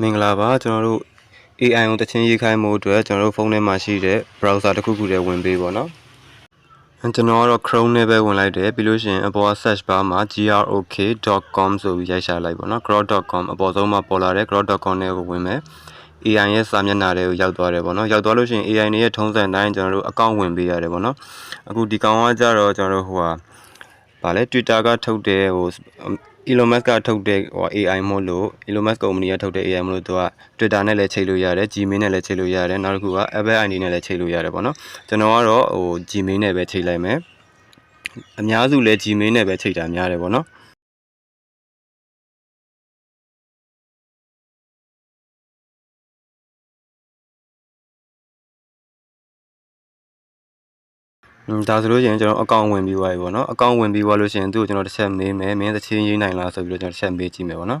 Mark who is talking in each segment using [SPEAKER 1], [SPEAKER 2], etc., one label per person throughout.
[SPEAKER 1] မင်္ဂလာပါကျွန်တော်တို့ AI ကိုတချင်းရေးခိုင်းမှုအတွက်ကျွန်တော်တို့ဖုန်းထဲမှာရှိတဲ့ browser တစ်ခုခုတည်းဝင်ပေးပါတော့ကျွန်တော်ကတော့ Chrome နဲ့ပဲဝင်လိုက်တယ်ပြီးလို့ရှိရင်အပေါ်က search bar မှာ grok.com ဆိုပြီးရိုက်ရှာလိုက်ပါတော့ grok.com အပေါ်ဆုံးမှာပေါ်လာတဲ့ grok.com နဲ့ကိုဝင်မယ် AI ရဲ့စာမျက်နှာတွေကိုရောက်သွားတယ်ပေါ့နော်ရောက်သွားလို့ရှိရင် AI နဲ့ရဲ့ထုံးစံတိုင်းကျွန်တော်တို့အကောင့်ဝင်ပေးရတယ်ပေါ့နော်အခုဒီကောင်ကကြတော့ကျွန်တော်တို့ဟိုဟာဗာလဲ Twitter ကထုတ်တဲ့ဟို Elon Musk ကထုတ်တဲ့ဟို AI မို့လို့ Elon Musk ကုမ္ပဏီကထုတ်တဲ့ AI မို့လို့သူက Twitter နဲ့လည်းချိန်လို့ရတယ် Gmail နဲ့လည်းချိန်လို့ရတယ်နောက်တစ်ခုက Apple ID နဲ့လည်းချိန်လို့ရတယ်ပေါ့နော်ကျွန်တော်ကတော့ဟို Gmail နဲ့ပဲချိန်လိုက်မယ်အများစုလည်း Gmail နဲ့ပဲချိန်တာများတယ်ပေါ့နော် ဒါဆိုလို့ရှိရင်ကျွန်တော်အကောင့်ဝင်ပြီးသွားပြီပေါ့နော်အကောင့်ဝင်ပြီးသွားလို့ရှိရင်သူ့ကိုကျွန်တော်တစ်ချက်မေးမယ်မင်းသချင်းရေးနိုင်လားဆိုပြီးတော့ကျွန်တော်တစ်ချက်မေးကြည့်မယ်ပေါ့နော်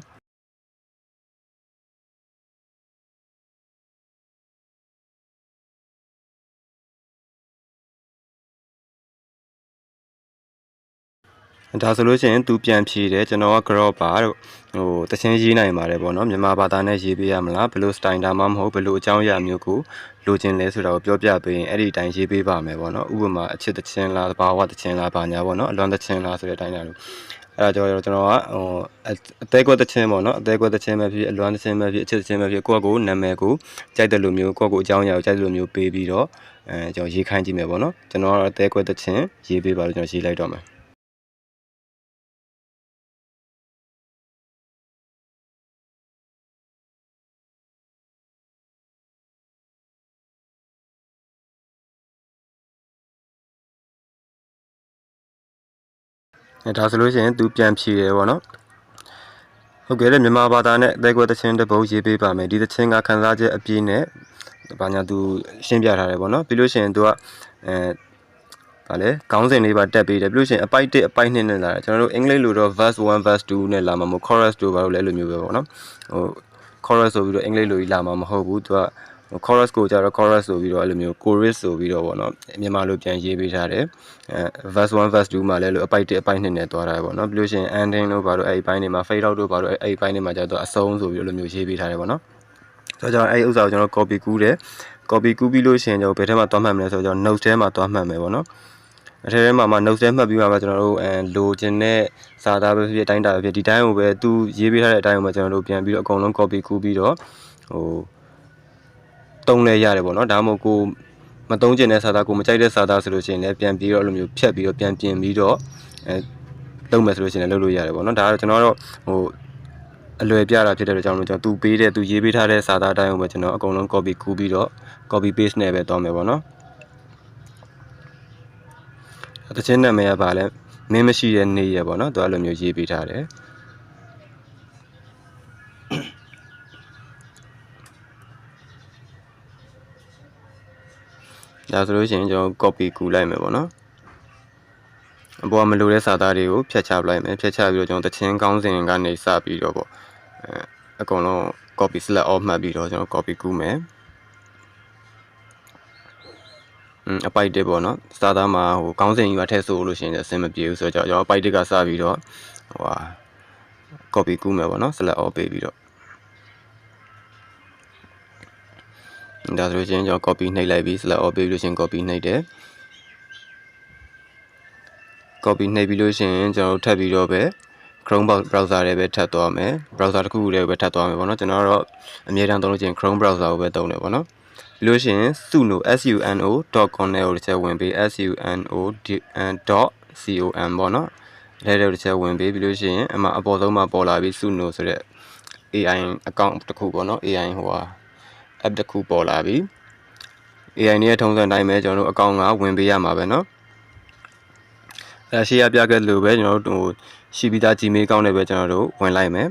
[SPEAKER 1] ဒါဆိုလို့ရှိရင်သူပြန်ဖြေတယ်ကျွန်တော်က crop ပါတို့ဟိုတချင်းရေးနိုင်ပါတယ်ပေါ့နော်မြန်မာဘာသာနဲ့ရေးပေးရမလားဘယ်လို style ဒါမှမဟုတ်ဘယ်လိုအကြောင်းအရာမျိုးကိုလိုချင်လဲဆိုတာကိုပြောပြပေးရင်အဲ့ဒီအတိုင်းရေးပေးပါမယ်ပေါ့နော်ဥပမာအချစ်တချင်းလားဘာဝတချင်းလားဘာညာပေါ့နော်အလွမ်းတချင်းလားဆိုတဲ့အတိုင်းလားလို့အဲ့ဒါကြောင့်ကျွန်တော်ကဟိုအသေးကွက်တချင်းပေါ့နော်အသေးကွက်တချင်းပဲဖြစ်အလွမ်းတချင်းပဲဖြစ်အချစ်တချင်းပဲဖြစ်ကိုယ့်ကိုနာမည်ကိုကြိုက်တယ်လို့မျိုးကိုယ့်ကိုအကြောင်းအရာကိုကြိုက်တယ်လို့မျိုးပေးပြီးတော့အဲကျွန်တော်ရေးခိုင်းကြည့်မယ်ပေါ့နော်ကျွန်တော်ကတော့အသေးကွက်တချင်းရေးပေးပါလို့ကျွန်တော်ရေးလိုက်တော့မယ် အဲဒါဆိုလို့ရှိရင်သူပြန်ဖြေတယ်ပေါ့နော်ဟုတ်ကဲ့တဲ့မြန်မာဘာသာနဲ့အသေးကွက်တချင်းတစ်ပုဒ်ရေးပေးပါမယ်ဒီတချင်းကခန်းစားချက်အပြည့်နဲ့ဘာညာသူရှင်းပြထားတယ်ပေါ့နော်ပြီးလို့ရှိရင်သူကအဲဗာလဲခေါင်းစဉ်လေးပါတက်ပေးတယ်ပြီးလို့ရှိရင်အပိုက်1အပိုက်2နဲ့လာတယ်ကျွန်တော်တို့အင်္ဂလိပ်လိုတော့ verse 1 verse 2နဲ့လာမှာမဟုတ် chorus တို့ဘာလို့လဲအဲ့လိုမျိုးပဲပေါ့နော်ဟို chorus ဆိုပြီးတော့အင်္ဂလိပ်လိုကြီးလာမှာမဟုတ်ဘူးသူက chorus ကိုကြတော့ chorus ဆိုပြီးတော့အဲ့လိုမျိုး chorus ဆိုပြီးတော့ဗောနော်မြန်မာလိုပြန်ရေးပေးထားတယ်အဲ verse 1 verse 2မှာလည်းလို့အပိုက်1အပိုက်2နဲ့တွားထားတယ်ဗောနော်ပြီးလို့ရှိရင် ending တို့ဘာလို့အဲ့ဒီပိုင်းတွေမှာ fade out တို့ဘာလို့အဲ့ဒီပိုင်းတွေမှာကျတော့အဆုံးဆိုပြီးတော့အဲ့လိုမျိုးရေးပေးထားတယ်ဗောနော်ဆိုတော့ကျွန်တော်အဲ့ဒီဥစ္စာကိုကျွန်တော် copy ကူးတယ် copy ကူးပြီးလို့ရှိရင်ကျွန်တော်ဘယ်ထဲမှာတွားမှတ်မလဲဆိုတော့ကျွန်တော် notes ထဲမှာတွားမှတ်မယ်ဗောနော်အထဲထဲမှာမှ notes ထဲမှတ်ပြီးမှကျွန်တော်တို့အဲလိုချင်တဲ့စာသားပဲဖြစ်တိုင်းတာပဲဖြစ်ဒီတိုင်းကိုပဲသူရေးပေးထားတဲ့အတိုင်းကိုပဲကျွန်တော်တို့ပြန်ပြီးတော့အကုန်လုံး copy ကူးပြီးတော့ဟို တုံးလဲရတယ်ပေါ့နော်ဒါမှမဟုတ်ကိုမတုံးကျင်တဲ့စာသားကိုမကြိုက်တဲ့စာသားဆိုလို့ရှိရင်လည်းပြန်ပြီးတော့အဲ့လိုမျိုးဖြတ်ပြီးတော့ပြန်ပြင်ပြီးတော့အဲလုပ်မယ်ဆိုလို့ရှိရင်လည်းလုပ်လို့ရတယ်ပေါ့နော်ဒါကတော့ကျွန်တော်တော့ဟိုအလွယ်ပြတာဖြစ်တဲ့အတွက်ကြောင့်မို့ကျွန်တော်သူပေးတဲ့သူရေးပေးထားတဲ့စာသားအတိုင်းကိုပဲကျွန်တော်အကုန်လုံး copy ကူးပြီးတော့ copy paste နဲ့ပဲတောင်းမယ်ပေါ့နော်တခြင်းနာမည်ကပါလဲမင်းမရှိတဲ့နေ့ရပေါ့နော်သူအဲ့လိုမျိုးရေးပေးထားတယ် ဒါဆိုလို့ရှိရင်ကျွန်တော် copy ကူလိုက်မယ်ပေါ့နော်အပေါ်မလိုတဲ့စာသားတွေကိုဖြတ်ချပလိုက်မယ်ဖြတ်ချပြီးတော့ကျွန်တော်တခြင်းကောင်းစဉ်ကနေစပြီးတော့ပေါ့အဲအကုန်လုံး copy select all မှတ်ပြီးတော့ကျွန်တော် copy ကူးမယ်อืมအပိုက်တစ်ပေါ့နော်စာသားမှာဟိုကောင်းစဉ်ကြီးပါထည့်ဆိုလို့ရှိရင်အဆင်မပြေဘူးဆိုတော့ကျွန်တော်အပိုက်တစ်ကစပြီးတော့ဟိုဟာ copy ကူးမယ်ပေါ့နော် select all ပေးပြီးတော့ ဒါဆိုလို့ချင်းကျွန်တော် copy နှိပ်လိုက်ပြီး select all ပေးပြီးလို့ချင်း copy နှိပ်တယ် copy နှိပ်ပြီးလို့ချင်းကျွန်တော်တို့ထပ်ပြီးတော့ပဲ Chrome browser တွေပဲထပ်သွားမယ် browser တစ်ခုခုတွေပဲထပ်သွားမယ်ပေါ့နော်ကျွန်တော်ကတော့အမြဲတမ်းသုံးလို့ချင်း Chrome browser ကိုပဲသုံးတယ်ပေါ့နော်ပြီးလို့ရှိရင် suno suno.com နဲ့ကိုတစ်ချက်ဝင်ပြီး suno.com ပေါ့နော်လဲတဲ့တစ်ချက်ဝင်ပြီးပြီးလို့ရှိရင်အမအပေါ်ဆုံးမှာပေါ်လာပြီး suno ဆိုတဲ့ AI account တစ်ခုပေါ့နော် AI ဟိုဟာ app တစ်ခုပေါ်လာပြီ AI နဲ့ထုံးစံတိုင်းပဲကျွန်တော်တို့အကောင့်ကဝင်ပေးရမှာပဲเนาะအဲရှေ့ရပြခဲ့လို့ပဲကျွန်တော်တို့ဟိုရှိပြီးသား Gmail အကောင့်နဲ့ပဲကျွန်တော်တို့ဝင်လိုက်မယ်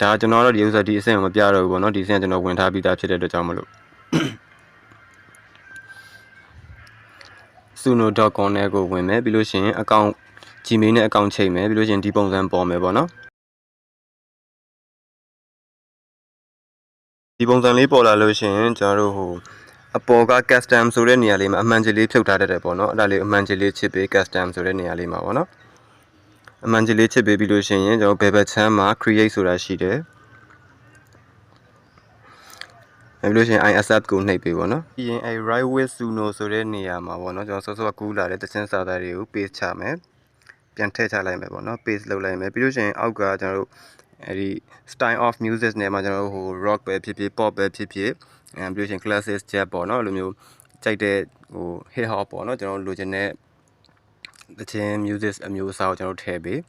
[SPEAKER 1] ဒါကျွန်တော်တို့ဒီ user ဒီအဆင့်ကိုမပြတော့ဘူးပေါ့เนาะဒီအဆင့်ကျွန်တော်ဝင်ထားပြီးသားဖြစ်တဲ့အတွက်ကြောင့်မလို့ suno.com နဲ့ကိုဝင်မယ်ပြီးလို့ရှိရင်အကောင့် Gmail နဲ့အကောင့်ချိန်မယ်ပြီးလို့ရှိရင်ဒီပုံစံပေါ်မယ်ပေါ့နော် ဒီပုံစံလေးပေါ်လာလို့ရှိရင်ကျွန်တော်တို့ဟိုအပေါ်က custom ဆိုတဲ့နေရာလေးမှာအမှန်ကြီးလေးဖြုတ်ထားတတ်တယ်ပေါ့နော်အဲ့ဒါလေးအမှန်ကြီးလေးချစ်ပေး custom ဆိုတဲ့နေရာလေးမှာပေါ့နော်အမှန်ကြီးလေးချစ်ပေးပြီးလို့ရှိရင်ကျွန်တော်ဘယ်ဘက်ချမ်းမှာ create ဆိုတာရှိတယ်အဲပြီးလို့ရှိရင် I accept ကိုနှိပ်ပေးပေါ့နော်ပြီးရင်အဲ right with suno ဆိုတဲ့နေရာမှာပေါ့နော်ကျွန်တော်စောစောကကူးလာတဲ့တခြင်းစာသားတွေကို paste ချမယ်ပြန်ထည့်ချလိုက်မယ်ပေါ့နော် paste လုပ်လိုက်မယ်ပြီးလို့ရှိရင်အောက်ကကျွန်တော်တို့ အဲဒီ style of music နဲ့မှာကျွန်တော်တို့ဟို rock ပဲဖြစ်ဖြစ် pop ပဲဖြစ်ဖြစ်အဲပြီးလို့ရှိရင် classic jazz ပေါ့နော်အဲ့လိုမျိုးကြိုက်တဲ့ဟို hip hop ပေါ့နော်ကျွန်တော်တို့လိုချင်တဲ့တခြင်း music အမျိုးအစားကိုကျွန်တော်တို့ထည့်ပေး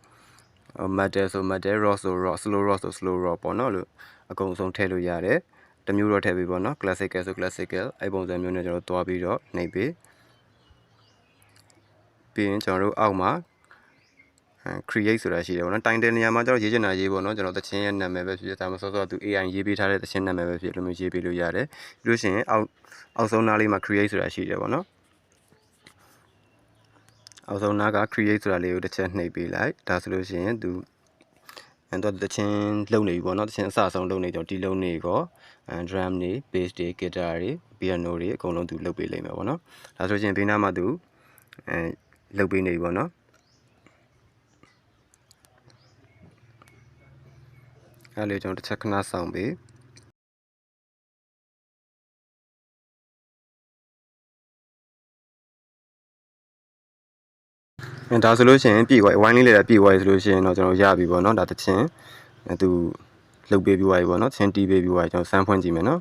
[SPEAKER 1] metal ဆို metal rock ဆို rock slow rock ဆို slow rock ပေါ့နော်လို့အကုန်ဆုံးထည့်လို့ရတယ်တစ်မျိုးတော့ထည့်ပေးပေါ့နော် classical ဆို classical အဲ့ပုံစံမျိုးနဲ့ကျွန်တော်တို့တွားပြီးတော့နှိပ်ပေးပြီးရင်ကျွန်တော်တို့အောက်မှာ create ဆိုတာရှိတယ်ပေါ့နော်တိုင်တဲ့နေရာမှာကျွန်တော်ရေးချင်တာရေးပေါ့နော်ကျွန်တော်သချင်းရဲ့နာမည်ပဲဖြစ်ဖြစ်ဒါမှမဟုတ်ဆိုတော့သူ AI ရေးပေးထားတဲ့သချင်းနာမည်ပဲဖြစ်လို့မျိုးရေးပေးလို့ရတယ်ပြီးလို့ရှိရင်အောက်အောက်ဆုံးနားလေးမှာ create ဆိုတာရှိတယ်ပေါ့နော်အောက်ဆုံးနားက create ဆိုတာလေးကိုတစ်ချက်နှိပ်ပေးလိုက်ဒါဆိုလို့ရှိရင်သူအဲတော့တချင်းလုံနေပြီပေါ့နော်တချင်းအစအဆုံးလုံနေကြောဒီလုံနေကောအဲ drum တွေ bass တွေ guitar တွေ piano တွေအကုန်လုံးသူလုပ်ပေးလိမ့်မယ်ပေါ့နော်ဒါဆိုရင်ဘေးနားမှာသူအဲလုပ်ပေးနေပြီပေါ့နော် အဲလေးကျွန်တော်တစ်ချက်ခဏဆောင်ပေးအဲဒါဆိုလို့ရှိရင်ပြည်သွားဝိုင်းလေးလည်းပြည်သွားပြီဆိုလို့ရှိရင်တော့ကျွန်တော်ရပြီပေါ့နော်ဒါတချင်းအဲသူလှုပ်ပေးပြီးသွားပြီပေါ့နော်ချင်းတီးပေးပြီးသွားပြီကျွန်တော်စမ်းဖွင့်ကြည့်မယ်နော်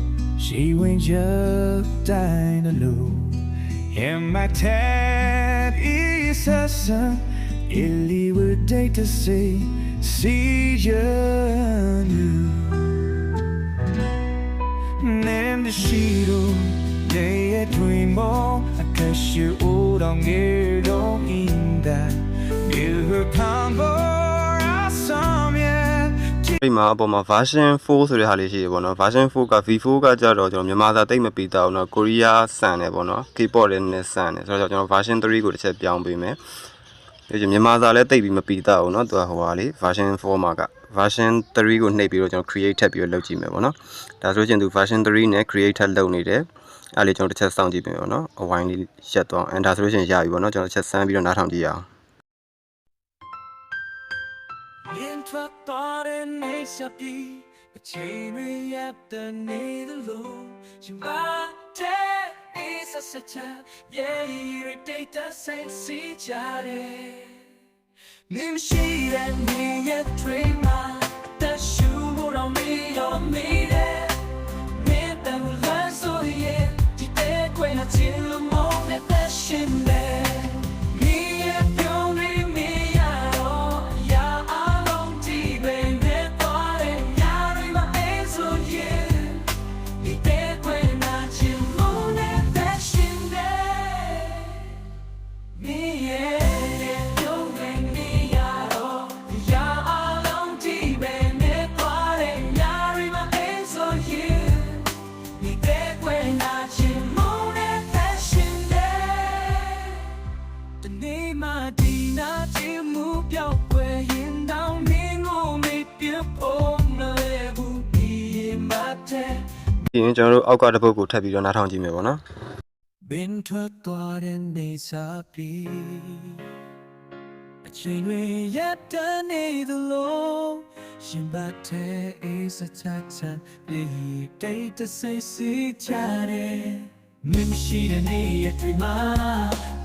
[SPEAKER 2] She winds up dying alone. And my dad is her son. Illy would day to say, see you new. And the she don't day a dream more. I guess you're old on.
[SPEAKER 1] အဲ့မှာအပေါ်မှာ version 4ဆိုတဲ့ဟာလေးရှိတယ်ပေါ့နော် version 4က V4 ကကြတော့ကျွန်တော်မြန်မာစာတိတ်မပီတာဘူးနော်ကိုရီးယားဆန်တယ်ပေါ့နော် K-pop လည်းနည်းဆန်တယ်ဆိုတော့ကျွန်တော် version 3ကိုတစ်ချက်ပြောင်းပေးမယ်ဒီမြန်မာစာလည်းတိတ်ပြီးမပီတာဘူးနော်သူကဟိုဟာလေး version 4မှာက version 3ကိုနှိပ်ပြီးတော့ကျွန်တော် create ထပ်ပြီးတော့လုပ်ကြည့်မယ်ပေါ့နော်ဒါဆိုရင်သူ version 3နဲ့ create ထပ်လုပ်နေတယ်အဲ့လေကျွန်တော်တစ်ချက်စောင့်ကြည့်ပြင်ပေါ့နော်အဝိုင်းလေးရက်သွားအောင်အဲဒါဆိုလို့ရှိရင်ရပြီပေါ့နော်ကျွန်တော်တစ်ချက်ဆန်းပြီးတော့နားထောင်ကြည့်ရအောင်
[SPEAKER 2] In truck thought and they shall be a chain reactor neither low. She might is a such a yeah, irritate the same see jare. Nim she and me a dream the shoe would on me on me there. Me the learn so yeah, the day when I chill more than that shit there. Me ပြီးရင်ကျွ
[SPEAKER 1] န်တော်တို့အောက်ကတစ်ပုတ်ကိုထပ်ပြီးတော့နားထောင်ကြည့်မယ်ပေါ့နော်
[SPEAKER 2] ဘင်ထွက်သွားတဲ့နေစားပြီးအချိန်တွေရပ်တန်းနေသလိုရှင်ဘတ်တဲ့အေးစချာချာဒီတိတ်တဆိတ်စီချတယ်မင်းရှိတဲ့နေရတွေမှာ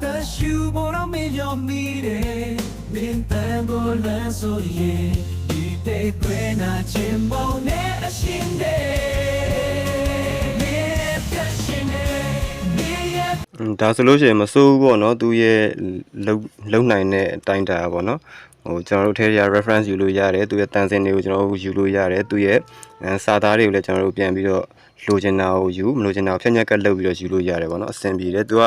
[SPEAKER 2] တရှူပေါ်တော့မင်းရောမိတယ်မင်းတန်ပေါ်လန်းဆိုရင်ဒီတိတ်ခွေနာချင်ပုံနဲ့အရှင်တဲ့
[SPEAKER 1] ဒါဆိုလို့ရှိရင်မစိုးဘူးပေါ့နော်သူရဲ့လုံလုံနိုင်တဲ့အတိုင်းတာပေါ့နော်ဟိုကျွန်တော်တို့ထဲရ reference ယူလို့ရတယ်သူရဲ့တန်စင်တွေကိုကျွန်တော်တို့ယူလို့ရတယ်သူရဲ့အဲစာသားတွေကိုလည်းကျွန်တော်တို့ပြန်ပြီးတော့လိုချင်တာကိုယူမလိုချင်တာကိုဖြတ်ညက်ကတ်လုပ်ပြီးတော့ယူလို့ရတယ်ပေါ့နော်အဆင်ပြေတယ်သူက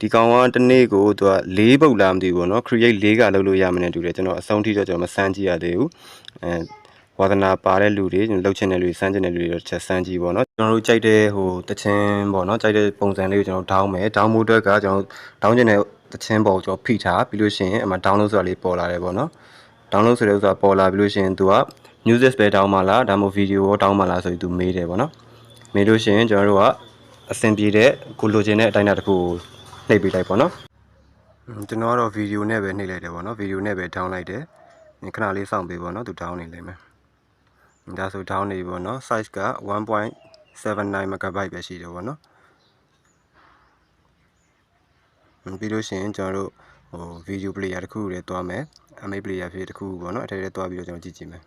[SPEAKER 1] ဒီကောင်ကတစ်နေ့ကိုသူက၄ပုတ်လားမသိဘူးပေါ့နော် create ၄ကလုပ်လို့ရမယ်နဲ့တူတယ်ကျွန်တော်အဆုံးထိတော့ကျွန်တော်မစမ်းကြည့်ရသေးဘူးအဲ ဝါသနာပါတဲ့လူတွေကျွန်တော်လှုပ်ချင်တဲ့လူတွေစမ်းချင်တဲ့လူတွေတော့ချက်စမ်းကြည့်ပေါ့နော်ကျွန်တော်တို့ကြိုက်တဲ့ဟိုတချင်းပေါ့နော်ကြိုက်တဲ့ပုံစံလေးကိုကျွန်တော်ဒေါင်းမယ်ဒေါင်းမှုအတွက်ကကျွန်တော်ဒေါင်းချင်တဲ့တချင်းပေါ်ကိုကျွန်တော်ဖိထားပြီးလို့ရှိရင်အမှ download ဆိုတာလေးပေါ်လာတယ်ပေါ့နော် download ဆိုတဲ့ဥစ္စာပေါ်လာပြီးလို့ရှိရင် तू က music ပဲ down မှာလားဒါမှမဟုတ် video ရော down မှာလားဆိုပြီး तू မေးတယ်ပေါ့နော်မေးလို့ရှိရင်ကျွန်တော်တို့ကအဆင်ပြေတဲ့ကိုလိုချင်တဲ့အတိုင်းအတာတစ်ခုကိုနှိပ်ပေးလိုက်ပေါ့နော်ဟွန်းကျွန်တော်ကတော့ video နဲ့ပဲနှိပ်လိုက်တယ်ပေါ့နော် video နဲ့ပဲ down လိုက်တယ်ခဏလေးစောင့်ပေးပေါ့နော် तू down နေလိမ့်မယ် ဒါဆို down နေပြီပေါ့နော် size က1.79 megabyte ပဲရှိတယ်ပေါ့နော်ဟွန်းပြီးလို့ရှိရင်ကျွန်တော်တို့ဟို video player တစ်ခုကိုလည်းတွားမယ် MA player ဖြစ်တစ်ခုပေါ့နော်အထက်ထဲတွားပြီးတော့ကျွန်တော်ကြည့်ကြည့်မယ်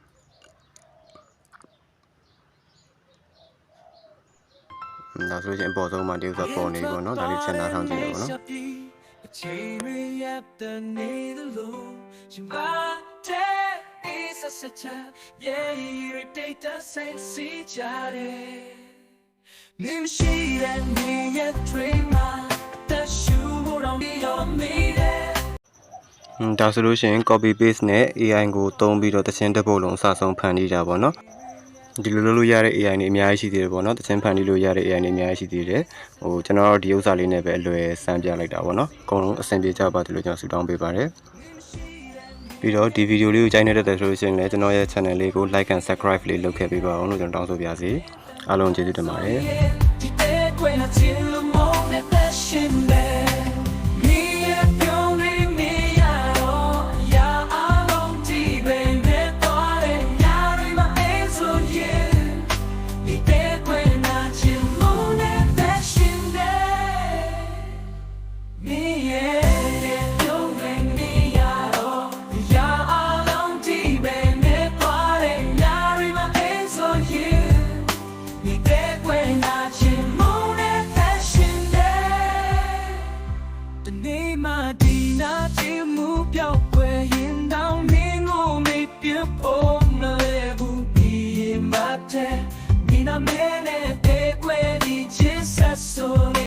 [SPEAKER 1] ဟွန်းဒါဆိုလို့ရှိရင်အပေါ်ဆုံးမှာဒီဥစ္စာပေါ်နေပြီပေါ့နော်ဒါလေးချက်နားထောင်ကြည့်ရပါတော့
[SPEAKER 2] အချိန် such a yeah irritate the same see ကြတယ်နေမရှိတဲ့နေရဲ့ dream မှာတရှူဖို့တော့ဒီရောမေးတယ်
[SPEAKER 1] ဟွန်းဒါဆိုလို့ရှိရင် copy paste နဲ့ AI ကိုသုံးပြီးတော့တခြင်းတစ်ပုတ်လုံးအစဆုံးဖန်တီးတာပေါ့နော်ဒီလိုလုပ်လို့ရတဲ့ AI နေအများကြီးရှိသေးတယ်ပေါ့နော်တခြင်းဖန်တီးလို့ရတဲ့ AI နေအများကြီးရှိသေးတယ်ဟိုကျွန်တော်တို့ဒီဥစ္စာလေးနဲ့ပဲအလွယ်စမ်းပြလိုက်တာပေါ့နော်အကုန်လုံးအဆင်ပြေကြပါတယ်လို့ကျွန်တော်ဆုတောင်းပေးပါတယ် ပြီးတော့ဒီဗီဒီယိုလေးကိုကြိုက်နေတဲ့တဲ့ဆိုလို့ရှိရင်လည်းကျွန်တော်ရဲ့ channel လေးကို like and subscribe လေးလုပ်ခဲ့ပေးပါအောင်လို့ကျွန်တော်တောင်းဆိုပါရစေအားလုံးကျေးဇူးတင်ပါတယ်
[SPEAKER 2] ဒီတဲ့ခွေးနဲ့ချင်း